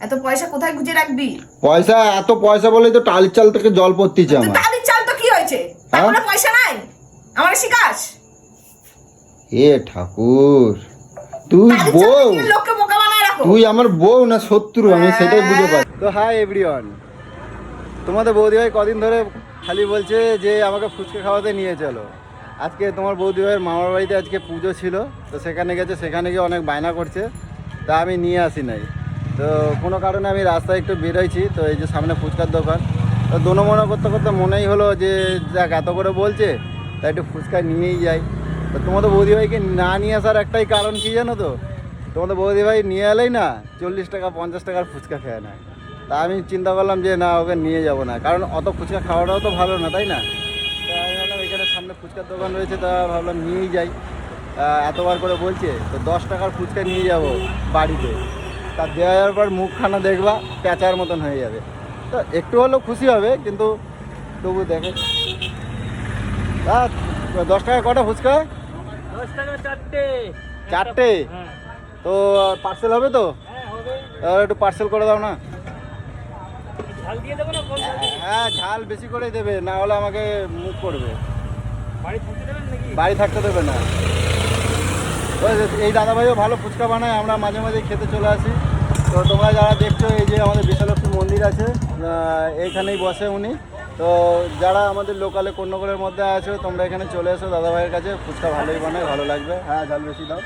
এত পয়সা কোথায় গুজে রাখবি? পয়সা এত পয়সা বলেই তো টাল চাল থেকে জল পড়তিছে আমার। তাদের চাল তো কি হয়েছে? তারপরে হ্যাঁ? পয়সা নাই? আমার শিকাস এ ঠাকুর তুই বউ। লোককে বোকা বানায় রাখো। তুই আমার বউ না শত্রু আমি হ্যাঁ। সেটাই বুঝে পাই। তো হাই এভরিওয়ান তোমাদের বৌদি ভাই কদিন ধরে খালি বলছে যে আমাকে ফুচকা খাওয়াতে নিয়ে চলো। আজকে তোমার বৌদি ভাইয়ের মামার বাড়িতে আজকে পুজো ছিল তো সেখানে গেছে সেখানে গিয়ে অনেক বায়না করছে। তা আমি নিয়ে আসি নাই। তো কোনো কারণে আমি রাস্তায় একটু বেরোয়ছি তো এই যে সামনে ফুচকার দোকান। তো দোনো মনে করতে করতে মনেই হলো যে যাক, এত করে বলছে তাই একটু ফুচকা নিয়েই যাই। তো তোমাদের বৌদি ভাইকে না নিয়ে আসার একটাই কারণ কি জানো তো? তোমাদের বৌদি ভাই নিয়ে এলেই না, চল্লিশ টাকা, পঞ্চাশ টাকার ফুচকা খেয়ে না তা আমি চিন্তা করলাম যে না, ওকে নিয়ে যাব না, কারণ অত ফুচকা খাওয়াটাও তো ভালো না, তাই না? তো আমি ভাবলাম, এখানে সামনে ফুচকার দোকান রয়েছে, তা ভাবলাম নিয়েই যাই। এতবার করে বলছে, তো দশ টাকার ফুচকা নিয়ে যাব বাড়িতে। তা দেওয়া যাওয়ার পর মুখখানা দেখবা প্যাঁচার মতন হয়ে যাবে। তো একটু হলেও খুশি হবে কিন্তু তবু দেখে। তা দশ টাকা কটা ফুচকা? চারটে। চারটে? হ্যাঁ। তো পার্সেল হবে তো? হ্যাঁ একটু পার্সেল করে দাও না। হ্যাঁ ঝাল বেশি করে দেবে না হলে আমাকে মুখ করবে। বাড়ি থাকতে দেবে না। এই দাদাভাইও ভালো ফুচকা বানায় আমরা মাঝে মাঝে খেতে চলে আসি। তো তোমরা যারা দেখছ এই যে আমাদের বিশালক্ষ্মী মন্দির আছে এইখানেই বসে উনি। তো যারা আমাদের লোকালে কন্যগরের মধ্যে আছো তোমরা এখানে চলে এসো দাদাভাইয়ের কাছে। ফুচকা ভালোই বানায় ভালো লাগবে। হ্যাঁ ঝাল বেশি দাও।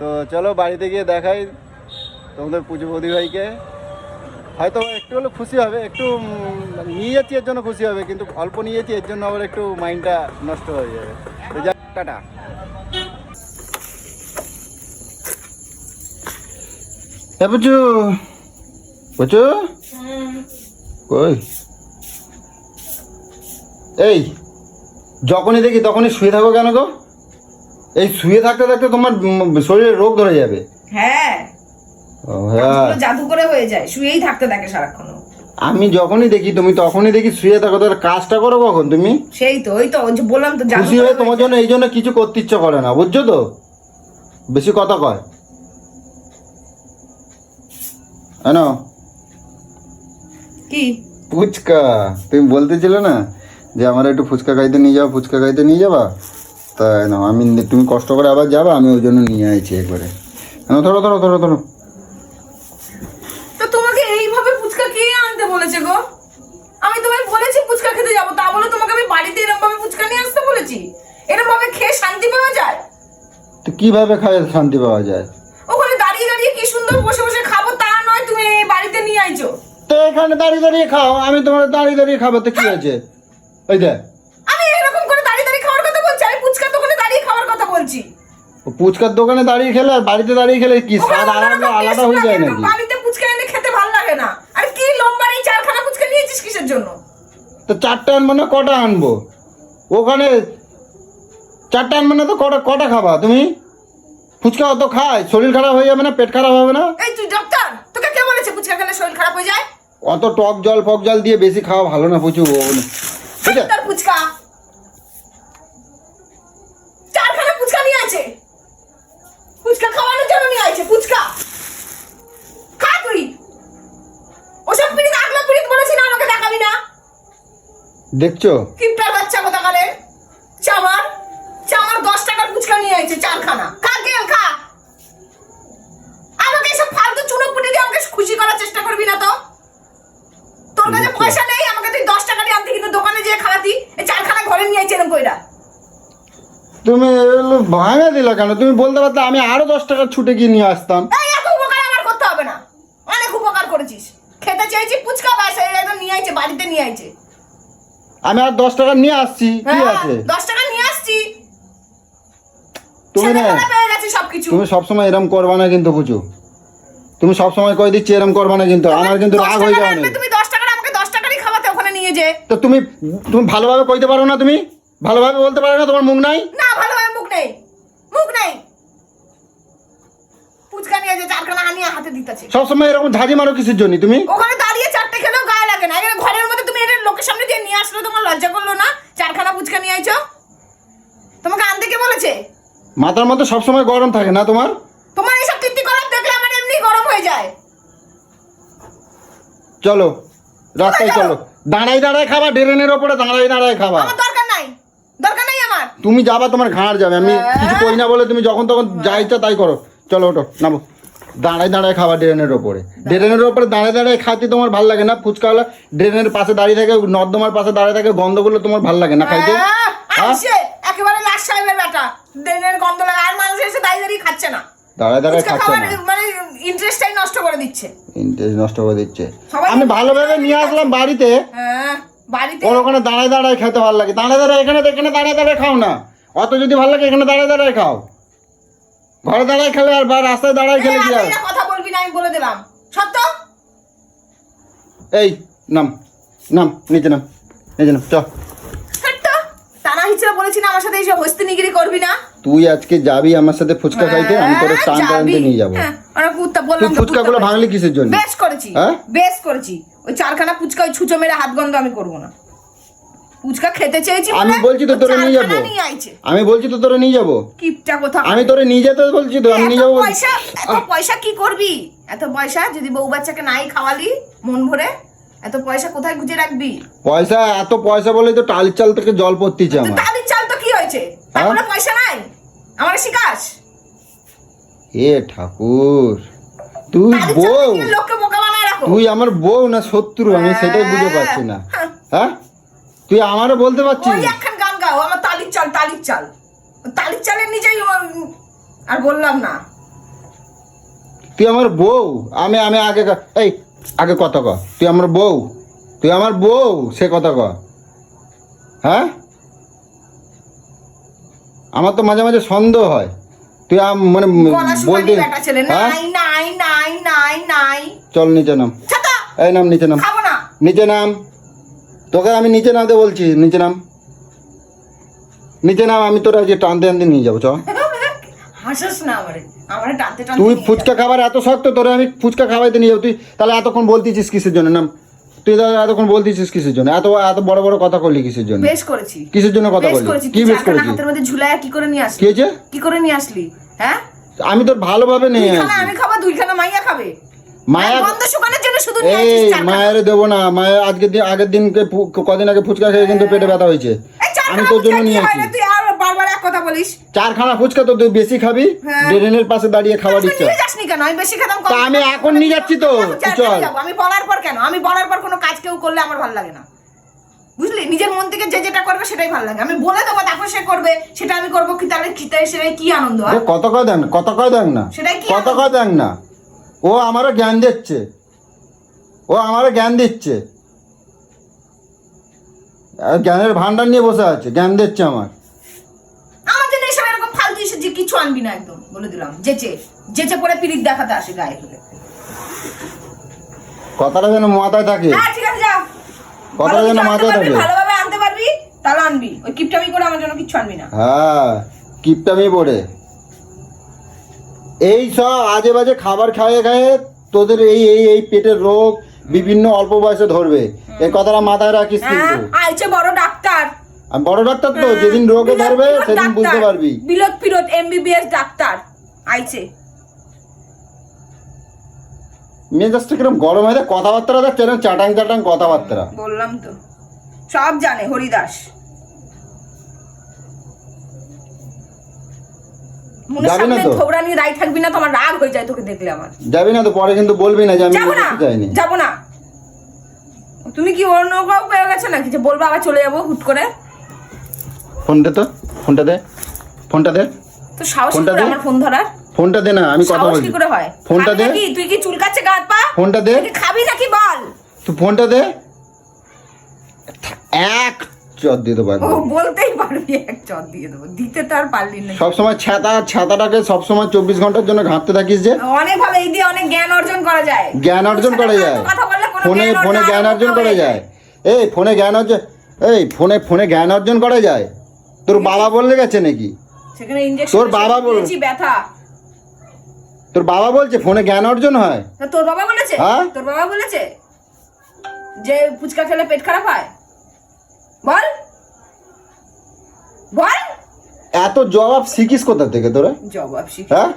তো চলো বাড়িতে গিয়ে দেখাই তোমাদের পুজো ভাইকে। হয়তো একটু হলে খুশি হবে একটু উম, নিয়ে যাচ্ছি এর জন্য খুশি হবে কিন্তু অল্প নিয়ে যাচ্ছি এর জন্য আবার একটু মাইন্ডটা নষ্ট হয়ে যাবে। টাটা। হ্যাঁ বুঝু বুঝু কই? এই যখনই দেখি তখনই শুয়ে থাকো কেন গো? এই শুয়ে থাকতে থাকতে তোমার শরীরে রোগ ধরে যাবে। হ্যাঁ। হ্যাঁ। জাদু করে হয়ে যায় শুয়েই থাকতে থাকে সারাক্ষণ আমি যখনই দেখি তুমি তখনই দেখি শুয়ে থাকো তাহলে কাজটা করো কখন তুমি? সেই তো ওই তো বললাম তো খুশি হয়ে তোমার জন্য এই জন্য কিছু করতে ইচ্ছা করে না বুঝছ তো? বেশি কথা কয়। কেন কি? ফুচকা। তুমি বলতেছিলে না যে আমার একটু ফুচকা খাইতে নিয়ে যাও ফুচকা খাইতে নিয়ে যাবা? তাই না আমি তুমি কষ্ট করে আবার যাবা আমি ওই জন্য নিয়ে আইছি একবারে। ধরো ধরো ধরো ধরো। তো তোমাকে এইভাবে ফুচকা কে আনতে বলেছে গো? আমি তোমায় বলেছি ফুচকা খেতে যাব তা বলে তোমাকে আমি বাড়িতে এরকম ভাবে ফুচকা নিয়ে আসতে বলেছি? এরকম ভাবে খেয়ে শান্তি পাওয়া যায়? তো কীভাবে খায় শান্তি পাওয়া যায়? ওখানে দাঁড়িয়ে দাঁড়িয়ে কি সুন্দর বসে বসে খাব তুমি বাড়িতে নিয়ে আইছো? তো এখানে দাঁড়িয়ে দাঁড়িয়ে খাও আমি তোমার দাঁড়িয়ে দাঁড়িয়ে খাব তো কি হয়েছে? ওই দেখ। আমি এরকম করে দাঁড়িয়ে দাঁড়িয়ে খাওয়ার কথা বলছি আমি ফুচকা দোকানে দাঁড়িয়ে খাওয়ার কথা বলছি। ফুচকার দোকানে দাঁড়িয়ে খেলে আর বাড়িতে দাঁড়িয়ে খেলে কি স্বাদ আলাদা আলাদা হয়ে যায় নাকি? বাড়িতে ফুচকা এনে খেতে ভালো লাগে না। আর কি লম্বা এই চারখানা ফুচকা নিয়েছিস কিসের জন্য? তো চারটে আনব না কটা আনব? ওখানে চারটে আনব না তো কটা কটা খাবা তুমি? ফুচকা অত খায় শরীর খারাপ হয়ে যাবে না পেট খারাপ হবে না? এই তুই ডাক্তার তোকে কে বলেছে ফুচকা খেলে শরীর খারাপ হয়ে যায়? অত টক জল ফক জল দিয়ে বেশি খাওয়া ভালো না প্রচুর। বুঝলে? ডাক্তার ফুচকা। চারখানা ফুচকা নিয়ে আছে। ফুচকা খাওয়ানোর জন্য নিয়ে আছে ফুচকা। খা তুই। ওসব পিড়িত আগলা পিড়িত বলেছি না আমাকে দেখাবি না। দেখছ? কিপটার বাচ্চা কোথাকারে? চামার চামার দশ টাকার ফুচকা নিয়ে আইছে চারখানা। করবি না তো? তোর কাছে পয়সা নেই আমাকে তুই দশ টাকা দিয়ে আনতে কিন্তু দোকানে যেয়ে খাওয়াতি এই চারখানা ঘরে নিয়ে আইছে এরকম কইরা। তুমি ভাঙা দিলা কেন? তুমি বলতে পারতে আমি আরও দশ টাকা ছুটে গিয়ে নিয়ে আসতাম। এই এত উপকার আমার করতে হবে না। অনেক উপকার করেছিস। খেতে চেয়েছি ফুচকা বাস একদম নিয়ে আইছে বাড়িতে নিয়ে আইছে। আমি আর দশ টাকা নিয়ে আসছি কি হ্যাঁ, আছে? দশ টাকা নিয়ে আসছি। তুমি না তুমি সবসময় এরম করবা না কিন্তু বুঝো তুমি সবসময় কই দিচ্ছি এরম করবা না কিন্তু। আমার কিন্তু রাগ হয়ে টাকা যাবে তুমি দশ টাকার আমাকে দশ টাকারই খাওয়াতে ওখানে নিয়ে যে তো তুমি তুমি ভালোভাবে কইতে পারো না তুমি? ভালোভাবে বলতে পারো না তোমার মুখ নাই? না ভালোভাবে মুখ নেই। মুখ নেই। পুচকা নিয়ে যে চারখানা আনিয়ে হাতে দিতেছে। সবসময় এরকম ঝাঁঝি মারো কিসের জন্য তুমি? ওখানে দাঁড়িয়ে চারটে খেলেও গায়ে লাগে না। এখানে ঘরের মধ্যে তুমি এটা লোকের সামনে দিয়ে নিয়ে আসলে তোমার লজ্জা করল না? চারখানা পুচকা নিয়ে আইছো? তোমাকে আনতে কে বলেছে? মাথার মধ্যে সবসময় গরম থাকে না তোমার তোমার এইসব কীর্তি করার দেখলে আমার এমনি গরম হয়ে যায়। চলো রাস্তায় চলো। দাঁড়াই দাঁড়ায় খাবা ড্রেনের ওপরে দাঁড়াই দাঁড়ায় খাবা। আমার দরকার নাই। দরকার নাই আমার। তুমি যাবা তোমার ঘাড় যাবে। আমি কিছু করি না বলে তুমি যখন তখন যা ইচ্ছা তাই করো। চলো ওটো নামো। দাঁড়ায় দাঁড়ায় খাবা ড্রেনের ওপরে। ড্রেনের ওপরে দাঁড়ায় দাঁড়ায় খাইতে তোমার ভালো লাগে না। ফুচকাওয়ালা ড্রেনের পাশে দাঁড়িয়ে থাকে নর্দমার পাশে দাঁড়িয়ে থাকে গন্ধ গন্ধগুলো তোমার ভালো লাগে না খাইতে? আহ, হ্যাঁ? একেবারে লাশ সাহেবের বেটা। ড্রেনের গন্ধ লাগে আর মানুষ এসে দাঁড়িয়ে দাঁড়িয়ে খাচ্ছে না। দাঁড়ায় দাঁড়ায় খাচ্ছে না। মানে ইন্টারেস্টটাই নষ্ট করে দিচ্ছে। ইন্টারেস্ট নষ্ট করে দিচ্ছে। আমি ভালোভাবে নিয়ে আসলাম বাড়িতে। হ্যাঁ বাড়িতে ওর ওখানে দাঁড়ায় দাঁড়ায় খেতে ভালো লাগে। দাঁড়ায় দাঁড়ায় এখানে এখানে দাঁড়ায় দাঁড়ায় খাও না। অত যদি ভালো লাগে এখানে দাঁড়ায় দাঁড়ায় খাও। ঘরে দাঁড়ায় খেলে আর বা রাস্তায় দাঁড়ায় খেলে কি না কথা বলবি না আমি বলে দিলাম। সত্য? এই নাম। নাম নিচে নাম। নিচে নাম চ। সত্য? টানা হিচড়ে বলেছি না আমার সাথে এসে হস্তি নিগিরি করবি না। তুই আজকে যাবি আমার সাথে ফুচকা খাইতে আমি তোর হ্যাঁ, টান টানতে নিয়ে যাব। হ্যাঁ, ওরা কুত্তা তুই বললাম তো, ফুচকা গুলো ভাঙলি কিসের জন্য? বেশ করেছি হ্যাঁ? বেশ করেছি। ওই চারখানা ফুচকা ওই ছুঁচো মেরে হাত গন্ধ আমি করব না। ফুচকা খেতে চেয়েছি আমি বলে বলছি তো তোরে নিয়ে যাব। আমি বলছি তো তোরে নিয়ে যাব। কিপটা কোথা আমি তোরে নিয়ে যেতে বলছি তো আমি নিয়ে যাব পয়সা এত পয়সা কি করবি? এত পয়সা যদি বউ বাচ্চাকে নাই খাওয়ালি মন ভরে এত পয়সা কোথায় গুজে রাখবি? পয়সা এত পয়সা বলে তো টাল চাল থেকে জল পড়তিছে আমার। তালির চাল তো কি হয়েছে? তার হ্যাঁ? পয়সা নাই? আমার শিকাস এ ঠাকুর তুই বউ। তুই আমার বউ না শত্রু আমি সেটাই বুঝে পাচ্ছি না। হ্যাঁ। হ্যাঁ তুই আমারও বলতে পারছিস ওই একখান গান গাও আমার তালির চাল তালির চাল। তালির চালের নিজেই আর বললাম না। তুই আমার বউ আমি আমি আগে এই আগে কথা ক। তুই আমার বউ তুই আমার বউ সে কথা ক। হ্যাঁ? আমার তো মাঝে মাঝে সন্দেহ হয়। তুই আম- মানে বলতে হ্যাঁ? চল নিচে নাম। এই নাম নিচে নাম। নিচে নাম। তোকে আমি নিচে নামতে বলছি নিচে নাম। নিচে নাম আমি তোরা যে টানতে টানতে নিয়ে যাব চ তুই ফুচকা খাবার এত শক্ত তোরে আমি ফুচকা খাওয়াইতে নিয়ে যাব। তুই তাহলে এতক্ষণ বলতেছিস কিসের জন্য? নাম। তুই তাহলে এতক্ষণ বলতেছিস কিসের জন্য? এত এত বড় বড় কথা করলি কিসের জন্য? বেশ করেছি। কিসের জন্য কথা বললি? কি বেশ করেছিস? হাতের মধ্যে ঝুলাইয়া কি করে নিয়ে আসলি? কি হয়েছে কি করে নিয়ে আসলি? হ্যাঁ? আমি তোর ভালোভাবে নিয়ে আসি আমি খাব দুইখানা মাইয়া খাবে। মায়া আর শুকানোর জন্য শুধু নিয়ে আসিস এই চারখানা। মায়ের দেবো না। মায়ের আজকের দিন আগের দিনকে কদিন আগে ফুচকা খেয়ে কিন্তু পেটে ব্যথা হয়েছে। আমি তোর জন্য নিয়ে আসি বারবার এক কথা বলিস। চারখানা ফুচকা তো তুই বেশি খাবি হ্যাঁ। ড্রেনের পাশে দাঁড়িয়ে ইচ্ছা। নিয়ে যাসনি কেন? আমি বেশি খেতাম তা আমি এখন নিয়ে যাচ্ছি তো, চল। আমি বলার পর কেন? আমি বলার পর কোনো কাজ কেউ করলে আমার ভালো লাগে না। বুঝলি? নিজের মন থেকে যে যেটা করবে সেটাই ভালো লাগে। আমি বলে দেবো তারপর সে করবে সেটা আমি করব কি তাহলে কি তাহলে সেটাই কি আনন্দ হয়? কত কয় দেন কত কয় দেন না। সেটাই কি কত কয় দেন না। ও আমারও জ্ঞান দিচ্ছে। ও আমারও জ্ঞান দিচ্ছে। জ্ঞানের ভান্ডার নিয়ে বসে আছে জ্ঞান দিচ্ছে আমার জন্য এসব এরকম ফালতু এসে যে কিছু আনবি না একদম বলে দিলাম। যেচে যেচে পরে পিরিত দেখাতে আসে গায়ে ফেলে কথাটা যেন মাথায় থাকে। হ্যাঁ ঠিক আছে যা। কথাটা যেন মাথায় থাকে। ভালোভাবে আনতে পারবি তাহলে আনবি। ওই কিপটামি করে আমার জন্য কিছু আনবি না। হ্যাঁ কিপটামি পড়ে। এই সব আজে বাজে খাবার খাইয়ে খাইয়ে তোদের এই এই এই পেটের রোগ বিভিন্ন অল্প বয়সে ধরবে। এই কথাটা মাথায় রাখিস হ্যাঁ কিন্তু। আইছে বড় ডাক্তার। আমি বড় ডাক্তার তো যেদিন রোগে ধরবে সেদিন বুঝতে পারবি। বিলত ফিরত এমবিবিএস ডাক্তার আইছে। মেজাজটা কিরম গরম হয়ে যায় কথাবার্তা যাচ্ছে এরকম চাটাং চাটাং কথাবার্তা। বললাম তো। সব জানে হরিদাস। মনে সামনে থোবড়া নিয়ে দায়ী থাকবি না তো আমার রাগ হয়ে যায় তোকে দেখলে আমার। যাবি না তো পরে কিন্তু বলবি না যে আমি যাব না যাব না। তুমি কি অন্য কাউ পেয়ে গেছো নাকি? যে বলব আবার চলে যাব হুট করে? ফোনটা তো? ফোনটা দে। ফোনটা দে। তো সাহস ফোনটা করে দে। আমার ফোন ধরার? ফোনটা দে না আমি কথা বলছি। করে হয়? ফোনটা দে? তুই কি চুলকাচ্ছে গা হাত পা? ফোনটা দে। তুই খাবি নাকি? বল। তুই ফোনটা দে। এক চর দিয়ে দেবো ও বলতেই পারবি এক চট দিয়ে দেবো। দিতে তো আর পারলি না। সবসময় ছাতা ছাতাটাকে সবসময় চব্বিশ ঘণ্টার জন্য ঘাঁটতে থাকিস যে। অনেক ভালো এই দিয়ে অনেক জ্ঞান অর্জন করা যায়। জ্ঞান অর্জন করা যায়। কথা বললে ফোনে ফোনে জ্ঞান অর্জন করা যায়। এই ফোনে জ্ঞান অর্জন এই ফোনে ফোনে জ্ঞান অর্জন করা যায়। তোর বাবা বললে গেছে নাকি? সেখানে ইনজেকশন তোর বাবা বল- ব্যথা। তোর বাবা বলছে ফোনে জ্ঞান অর্জন হয়? তোর বাবা বলেছে? হ্যাঁ? তোর বাবা বলেছে? যে ফুচকা খেলে পেট খারাপ হয়? বল। বল। এত জবাব শিখিস কোথা থেকে তোরা? জবাব শিখি হ্যাঁ?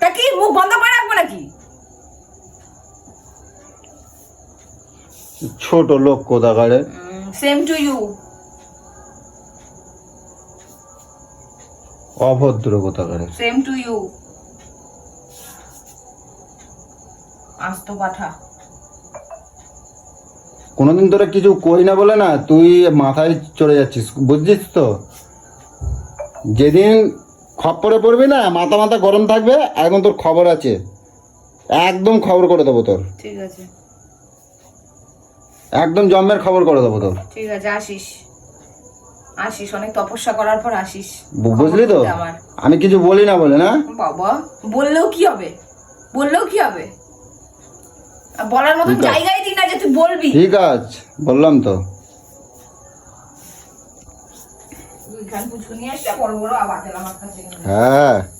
তা কি মুখ বন্ধ করে রাখব নাকি? ছোট লোক কোথাকারে? সেম টু ইউ অভদ্র কোথাকারে সেম টু ইউ আস্ত পাঠা। কোনোদিন তোরা কিছু কই না বলে না তুই মাথায় চলে যাচ্ছিস বুঝছিস তো? যেদিন খপ্পরে পড়বি না মাথা মাথা গরম থাকবে এখন তোর খবর আছে। একদম খবর করে দেবো তোর। ঠিক আছে। একদম জন্মের খবর করে দেবো তোর। ঠিক আছে আসিস। আসিস অনেক তপস্যা করার পর আসিস। বুঝলি তো? আমি কিছু বলি না বলে না? বাবা বললেও কি হবে? বললেও কি হবে? বলার মতো জায়গায় দিই না যে তুই বলবি। ঠিক আছে বললাম তো। হ্যাঁ।